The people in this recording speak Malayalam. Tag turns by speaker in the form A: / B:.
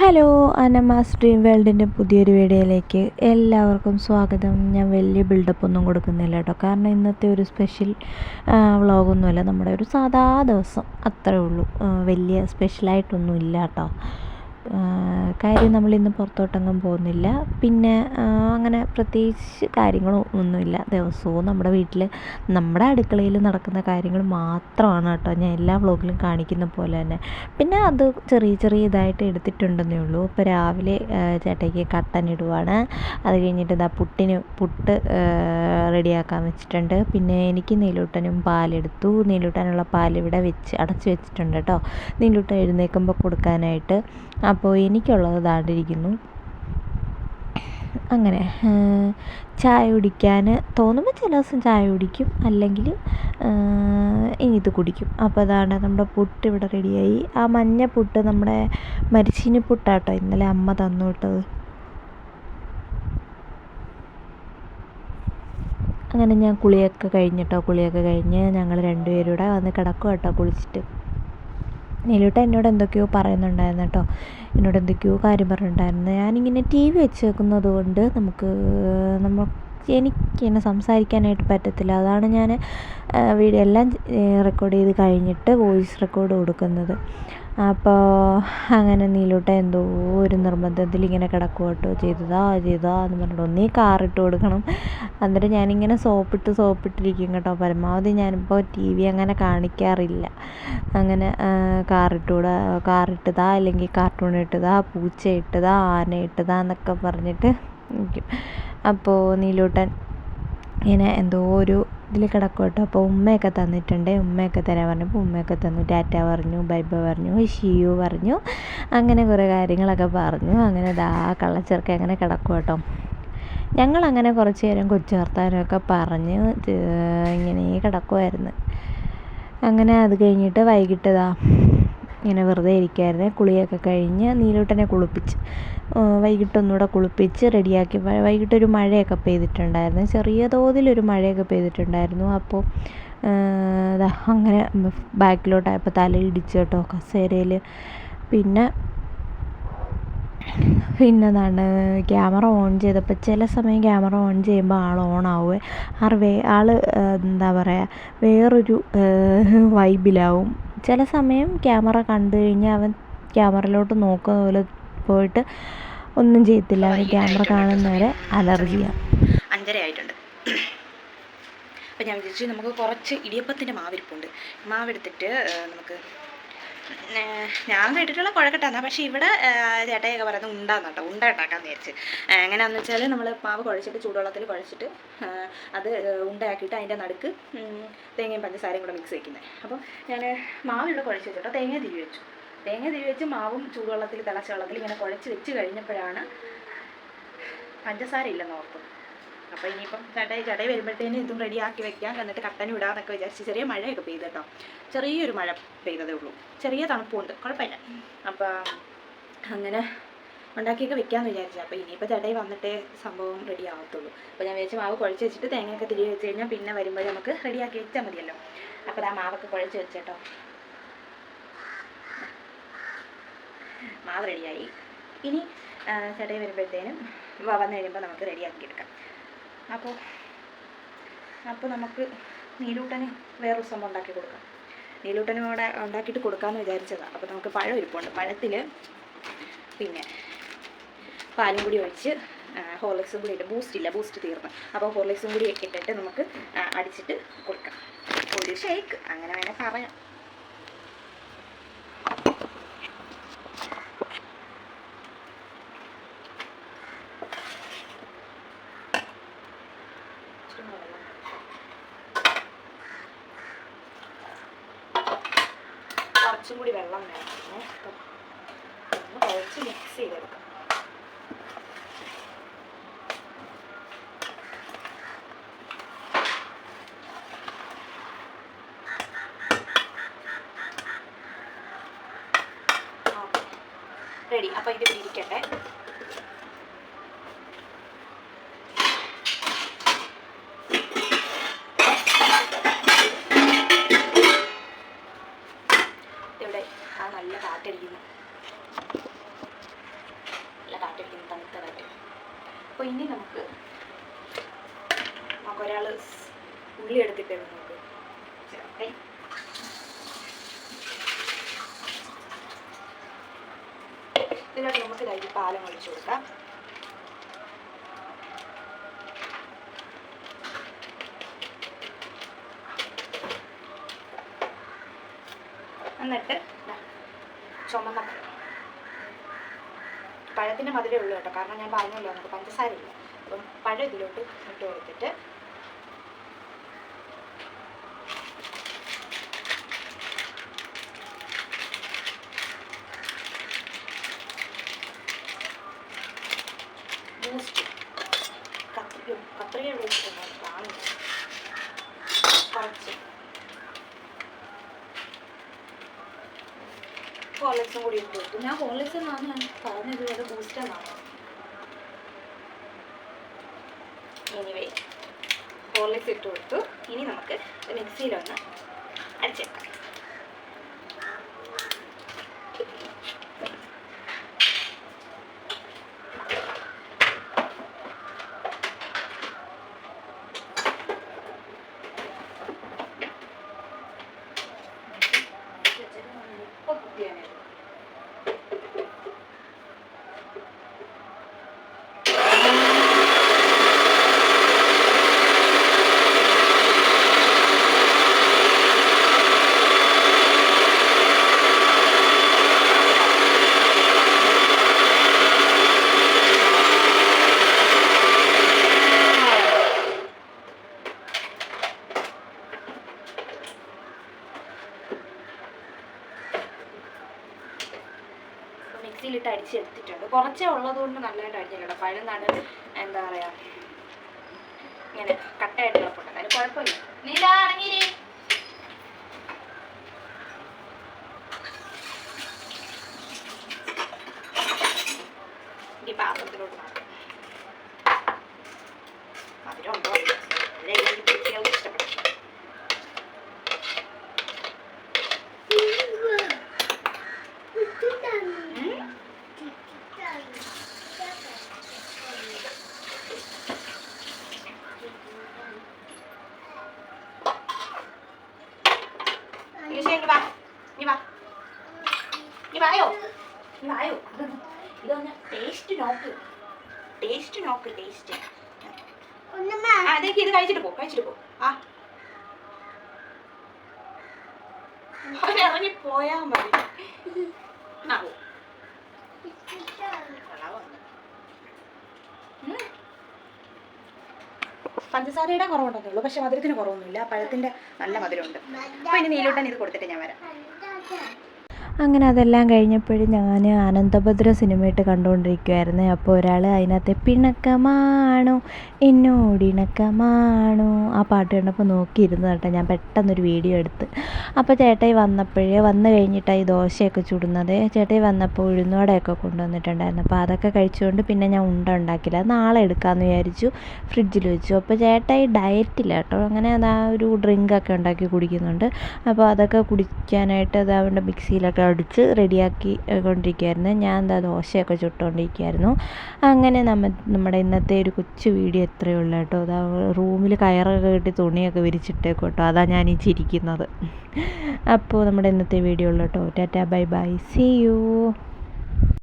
A: ഹലോ അനമാസ് ഡ്രീം വേൾഡിന്റെ പുതിയൊരു വീഡിയോയിലേക്ക് എല്ലാവർക്കും സ്വാഗതം. ഞാൻ വലിയ ബിൽഡപ്പ് ഒന്നും കൊടുക്കുന്നില്ല കേട്ടോ. കാരണം ഇന്നത്തെ ഒരു സ്പെഷ്യൽ വ്ളോഗൊന്നുമല്ല നമ്മുടെ ഒരു സാധാ ദിവസം. അത്രേ ഉള്ളൂ. വലിയ സ്പെഷ്യലായിട്ടൊന്നും ഇല്ല കേട്ടോ. കാര്യം നമ്മളിന്ന് പുറത്തോട്ടൊന്നും പോകുന്നില്ല. പിന്നെ അങ്ങനെ പ്രത്യേകിച്ച് കാര്യങ്ങളും ഒന്നുമില്ല. ദിവസവും നമ്മുടെ വീട്ടിൽ നമ്മുടെ അടുക്കളയിൽ നടക്കുന്ന കാര്യങ്ങൾ മാത്രമാണ് കേട്ടോ ഞാൻ എല്ലാ വ്ളോഗിലും കാണിക്കുന്ന പോലെ തന്നെ. പിന്നെ അത് ചെറിയ ചെറിയ ഇതായിട്ട് എടുത്തിട്ടുണ്ടെന്നേ ഉള്ളൂ. ഇപ്പോൾ രാവിലെ ചേട്ടയ്ക്ക് കട്ടൻ ഇടുവാണ്. അത് കഴിഞ്ഞിട്ട് ഇതാ പുട്ടിന് പുട്ട് റെഡിയാക്കാൻ വെച്ചിട്ടുണ്ട്. പിന്നെ എനിക്ക് നീലൂട്ടനും പാലെടുത്തു. നീലൂട്ടാനുള്ള പാൽ ഇവിടെ വെച്ച് അടച്ചു വെച്ചിട്ടുണ്ട് കേട്ടോ. നീലൂട്ടൻ എഴുന്നേൽക്കുമ്പോൾ കൊടുക്കാനായിട്ട്. അപ്പോൾ എനിക്കുള്ളത് ദാണ്ടിരിക്കുന്നു അങ്ങനെ ചായ കുടിക്കാൻ തോന്നുമ്പോൾ ചില ദിവസം ചായ കുടിക്കും. അല്ലെങ്കിൽ ഇത് കുടിക്കും. അപ്പോൾ അതാണ് നമ്മുടെ പുട്ട് ഇവിടെ റെഡിയായി. ആ മഞ്ഞ പുട്ട് നമ്മുടെ മരിച്ചീനി പുട്ടാട്ടോ ഇന്നലെ അമ്മ തന്നു വിട്ടത് അങ്ങനെ ഞാൻ കുളിയൊക്കെ കഴിഞ്ഞിട്ടോ കുളിയൊക്കെ കഴിഞ്ഞ് ഞങ്ങൾ രണ്ടുപേരും കൂടെ വന്ന് കിടക്കും കേട്ടോ കുളിച്ചിട്ട്. നീലൂട്ട എന്നോട് എന്തൊക്കെയോ പറയുന്നുണ്ടായിരുന്നു കേട്ടോ. എന്നോട് എന്തൊക്കെയോ കാര്യം പറഞ്ഞിട്ടുണ്ടായിരുന്നു. ഞാനിങ്ങനെ ടി വി വെച്ച് കൊണ്ട് നമുക്ക് നമ്മൾ എനിക്കിങ്ങനെ സംസാരിക്കാനായിട്ട് പറ്റത്തില്ല. അതാണ് ഞാൻ വീഡിയോ എല്ലാം റെക്കോർഡ് ചെയ്ത് കഴിഞ്ഞിട്ട് വോയിസ് റെക്കോർഡ് കൊടുക്കുന്നത്. അപ്പോൾ അങ്ങനെ നീലൂട്ട എന്തോ ഒരു നിർബന്ധത്തിൽ ഇങ്ങനെ കിടക്കുക കേട്ടോ ചെയ്തതാ ചെയ്തതാ എന്ന് പറഞ്ഞിട്ട് ഒന്നീ കാറിട്ട് കൊടുക്കണം. എന്നിട്ട് ഞാനിങ്ങനെ സോപ്പിട്ട് സോപ്പിട്ടിരിക്കും കേട്ടോ. പരമാവധി ഞാനിപ്പോൾ ടി വി അങ്ങനെ കാണിക്കാറില്ല. അങ്ങനെ കാറിട്ടൂടെ കാറിട്ടതാ അല്ലെങ്കിൽ കാർട്ടൂൺ ഇട്ടതാ പൂച്ച ഇട്ടതാ ആന ഇട്ടതാ എന്നൊക്കെ പറഞ്ഞിട്ട് അപ്പോൾ നീലൂട്ടൻ ഇങ്ങനെ എന്തോ ഒരു ഇതിൽ കിടക്കും കേട്ടോ അപ്പോൾ ഉമ്മയൊക്കെ തന്നിട്ടുണ്ട്. ഉമ്മയൊക്കെ തരാൻ പറഞ്ഞപ്പോൾ ഉമ്മയൊക്കെ തന്നു. ടാറ്റ പറഞ്ഞു ബൈബ പറഞ്ഞു ഷിയു പറഞ്ഞു അങ്ങനെ കുറേ കാര്യങ്ങളൊക്കെ പറഞ്ഞു. അങ്ങനെ ദാ കള്ളച്ചെറുക്ക അങ്ങനെ കിടക്കും കേട്ടോ ഞങ്ങളങ്ങനെ കുറച്ച് നേരം കൊച്ചു വർത്താനമൊക്കെ പറഞ്ഞ് ഇങ്ങനെ കിടക്കുമായിരുന്നു അങ്ങനെ അത് കഴിഞ്ഞിട്ട് വൈകിട്ട് ദാ ഇങ്ങനെ വെറുതെ ഇരിക്കുമായിരുന്നു കുളിയൊക്കെ കഴിഞ്ഞ് നീലൂട്ടനെ കുളിപ്പിച്ച് ആ, വൈകിട്ട് ഒന്നുകൂടെ കുളിപ്പിച്ച് റെഡിയാക്കി. വൈകിട്ടൊരു മഴയൊക്കെ പെയ്തിട്ടുണ്ടായിരുന്നു. ചെറിയ തോതിലൊരു മഴയൊക്കെ പെയ്തിട്ടുണ്ടായിരുന്നു. അപ്പോൾ അങ്ങനെ ബാക്കിലോട്ടായപ്പോൾ തല ഇടിച്ചു കേട്ടോ കസേരയിൽ. പിന്നെ പിന്നെ എന്താണ് ക്യാമറ ഓൺ ചെയ്തപ്പോൾ ചില സമയം ക്യാമറ ഓൺ ചെയ്യുമ്പോൾ ആൾ ഓൺ ആവുക ആൾ വേ ആൾ എന്താ പറയുക വേറൊരു വൈബിലാവും. ചില സമയം ക്യാമറ കണ്ടു കഴിഞ്ഞാൽ അവൻ ക്യാമറയിലോട്ട് നോക്കുന്ന പോലെ പോയിട്ട് ഒന്നും ചെയ്യത്തില്ല. അവൻ ക്യാമറ കാണുന്നവരെ അലർജിയാണ്
B: അഞ്ചര ആയിട്ടുണ്ട്. അപ്പം ഞാൻ വിചാരിച്ചു നമുക്ക് കുറച്ച് ഇടിയപ്പത്തിന്റെ മാവിരിപ്പുണ്ട് മാവെടുത്തിട്ട് നമുക്ക് ഞാൻ കേട്ടിട്ടുള്ള കുഴക്കട്ടാന്നാ. പക്ഷേ ഇവിടെ ചേട്ടയൊക്കെ പറയുന്നത് ഉണ്ടാന്ന് കേട്ടോ ഉണ്ട ഉണ്ടാക്കാന്ന് വിചാരിച്ച് എങ്ങനെയാന്ന് വെച്ചാൽ നമ്മൾ പാവ് കുഴച്ചിട്ട് ചൂടുവെള്ളത്തിൽ കുഴച്ചിട്ട് അത് ഉണ്ടയാക്കിയിട്ട് അതിന്റെ നടുക്ക് തേങ്ങയും പഞ്ചസാരയും കൂടെ മിക്സ് വയ്ക്കുന്നത് അപ്പോൾ ഞാൻ മാവ് ഇവിടെ കുഴച്ച് വെച്ചിട്ടോ. തേങ്ങ തിരി വെച്ചു. തേങ്ങ തിരി വെച്ച് മാവും ചൂടുവെള്ളത്തിൽ തിളച്ച വെള്ളത്തിൽ ഇങ്ങനെ കുഴച്ച് വെച്ച് കഴിഞ്ഞപ്പോഴാണ് പഞ്ചസാര ഇല്ലെന്ന് ഓർത്തു അപ്പോൾ ഇനിയിപ്പം ചടയി ചടയി വരുമ്പോഴത്തേനും ഇതും റെഡിയാക്കി വെക്കാം. എന്നിട്ട് കട്ടനും ഇടാന്നൊക്കെ വിചാരിച്ച് ചെറിയ മഴയൊക്കെ പെയ്ത് കേട്ടോ. ചെറിയൊരു മഴ പെയ്തതേ ഉള്ളൂ. ചെറിയ തണുപ്പുണ്ട്. കുഴപ്പമില്ല. അപ്പോൾ അങ്ങനെ ഉണ്ടാക്കിയൊക്കെ വെക്കാമെന്ന് വിചാരിച്ചു. അപ്പോൾ ഇനിയിപ്പോൾ ചേട്ടായി വന്നിട്ടേ സംഭവം റെഡി ആവത്തുള്ളൂ. അപ്പോൾ ഞാൻ വിചാരിച്ചു മാവ് കുഴച്ച് വെച്ചിട്ട് തേങ്ങയൊക്കെ തിരികെ വെച്ച് കഴിഞ്ഞാൽ പിന്നെ വരുമ്പോൾ നമുക്ക് റെഡിയാക്കി വെച്ചാൽ മതിയല്ലോ. അപ്പോൾ ആ മാവൊക്കെ കുഴച്ച് വെച്ചേട്ടോ മാവ് റെഡിയായി ഇനി ചേട്ടായി വരുമ്പോഴത്തേനും വന്നു കഴിയുമ്പോൾ നമുക്ക് റെഡിയാക്കി എടുക്കാം. അപ്പോൾ അപ്പോൾ നമുക്ക് നീലൂട്ടന് വേറൊരു സംഭവം ഉണ്ടാക്കി കൊടുക്കാം. നീലൂട്ടനും അവിടെ ഉണ്ടാക്കിയിട്ട് കൊടുക്കാമെന്ന് വിചാരിച്ചതാണ് അപ്പോൾ നമുക്ക് പഴം ഇരിപ്പുണ്ട്. പഴത്തിൽ പിന്നെ പാലും കൂടി ഒഴിച്ച് ഹോർലിക്സും കൂടി ഇട്ട് ബൂസ്റ്റ് ഇല്ല ബൂസ്റ്റ് തീർന്നു. അപ്പോൾ ഹോർലിക്സും കൂടി ഇട്ടിട്ട് നമുക്ക് അടിച്ചിട്ട് കൊടുക്കാം. ഒരു ഷേക്ക് അങ്ങനെ വേണേൽ പറയാം. കുറച്ചും കൂടി വെള്ളം വേണം ഏ. അപ്പം ഒന്ന് കുഴച്ച് മിക്സ് ചെയ്തെടുക്കാം റെഡി അപ്പോൾ ഇത് ഇവിടെ ഇരിക്കട്ടെ ഇവിടെ ആ നല്ല കാറ്റടിക്കുന്നു ഇനി നമുക്ക് നമുക്ക് ഒരാൾ ഉള്ളി എടുത്തിട്ട് നമുക്ക് ചേർക്കേ ഇതിലോട്ട് നമുക്ക് കൈ പാലം ഒഴിച്ചു കൊടുക്കാം. എന്നിട്ട് ചുമന്ന പഴത്തിന്റെ മധുരമേ ഉള്ളൂ കേട്ടോ. കാരണം ഞാൻ പറഞ്ഞല്ലോ നമുക്ക് പഞ്ചസാര ഇല്ല അപ്പം പഴം ഇതിലോട്ട് ഇട്ട് കൊടുത്തിട്ട് ഹോർലിക്സും കൂടി ഇട്ട് കൊടുത്തു ഞാൻ ഹോർലിക്സ് എന്നാണ് പറഞ്ഞത് അത് ബൂസ്റ്റ് എന്നാണ് എനിവേ ഹോർലിക്സ് ഇട്ട് കൊടുത്തു. ഇനി നമുക്ക് മിക്സിയിലൊന്ന് അടിച്ചേക്കാം. അടിച്ചെടുത്തിട്ടുണ്ട് ഉള്ളതുകൊണ്ട് ഉള്ളത് കൊണ്ട് നല്ലതായിട്ട് അടിച്ചിട്ടുണ്ട് പഴം നാട് എന്താ പറയുക ഇങ്ങനെ കട്ടയായിട്ട് കിടപ്പുണ്ട്. അതിന് കുഴപ്പമില്ല. നീല അടങ്ങിയിരി ഈ പാത്രത്തിലോട്ട് മാറ്റും. മധുരം വായോ. വായോ. ഇതൊന്ന് ടേസ്റ്റ് നോക്ക്. ടേസ്റ്റ് നോക്ക് ടേസ്റ്റ് അതൊക്കെ ഇത് കഴിച്ചിട്ട് പോ കഴിച്ചിട്ട് പോ. ആ. ഇറങ്ങി പോയാ മതി. പഞ്ചസാരയുടെ കുറവുണ്ടെന്നേ ഉള്ളൂ. പക്ഷെ മധുരത്തിന് കുറവൊന്നുമില്ല. പഴത്തിന്റെ നല്ല മധുരമുണ്ട്. അപ്പൊ ഇനി നീലൂട്ടൻ ഇത് കൊടുത്തിട്ട് ഞാൻ വരാം.
A: അങ്ങനെ അതെല്ലാം കഴിഞ്ഞപ്പോഴും ഞാൻ ആനന്ദഭദ്ര സിനിമയിട്ട് കണ്ടുകൊണ്ടിരിക്കുമായിരുന്നു അപ്പോൾ ഒരാൾ അതിനകത്ത് പിണക്കമാണോ? എന്നോടിണക്കമാണോ ആ പാട്ട് കണ്ടപ്പോൾ നോക്കിയിരുന്നു കേട്ടോ ഞാൻ പെട്ടെന്നൊരു വീഡിയോ എടുത്ത്. അപ്പോൾ ചേട്ടായി വന്നപ്പോഴേ വന്നു കഴിഞ്ഞിട്ടായി ദോശയൊക്കെ ചുടുന്നത്. ചേട്ടായി വന്നപ്പോൾ ഉഴുന്നോടെയൊക്കെ കൊണ്ടുവന്നിട്ടുണ്ടായിരുന്നു. അപ്പോൾ അതൊക്കെ കഴിച്ചുകൊണ്ട് പിന്നെ ഞാൻ ഉണ്ട ഉണ്ടാക്കില്ല. നാളെ എടുക്കാമെന്ന് വിചാരിച്ചു ഫ്രിഡ്ജിൽ വെച്ചു. അപ്പോൾ ചേട്ടായി ഡയറ്റില്ല കേട്ടോ. അങ്ങനെ അതാ ഒരു ഡ്രിങ്കൊക്കെ ഉണ്ടാക്കി കുടിക്കുന്നുണ്ട്. അപ്പോൾ അതൊക്കെ കുടിക്കാനായിട്ട് അത് അവന്റെ മിക്സിയിലൊക്കെ അടിച്ച് റെഡിയാക്കി കൊണ്ടിരിക്കുകയായിരുന്നു ഞാൻ എന്താ ദോശയൊക്കെ ചുട്ടുകൊണ്ടിരിക്കുകയായിരുന്നു അങ്ങനെ നമ്മ നമ്മുടെ ഇന്നത്തെ ഒരു കൊച്ചു വീഡിയോ എത്രയേ ഉള്ളൂ കേട്ടോ. അതാ റൂമിൽ കയറൊക്കെ കെട്ടി തുണിയൊക്കെ വിരിച്ചിട്ടേക്കും കേട്ടോ. അതാ ഞാൻ ഈ ചിരിക്കുന്നത്. അപ്പോൾ നമ്മുടെ ഇന്നത്തെ വീഡിയോ ഉള്ളൂ കേട്ടോ. Tata bye bye. See you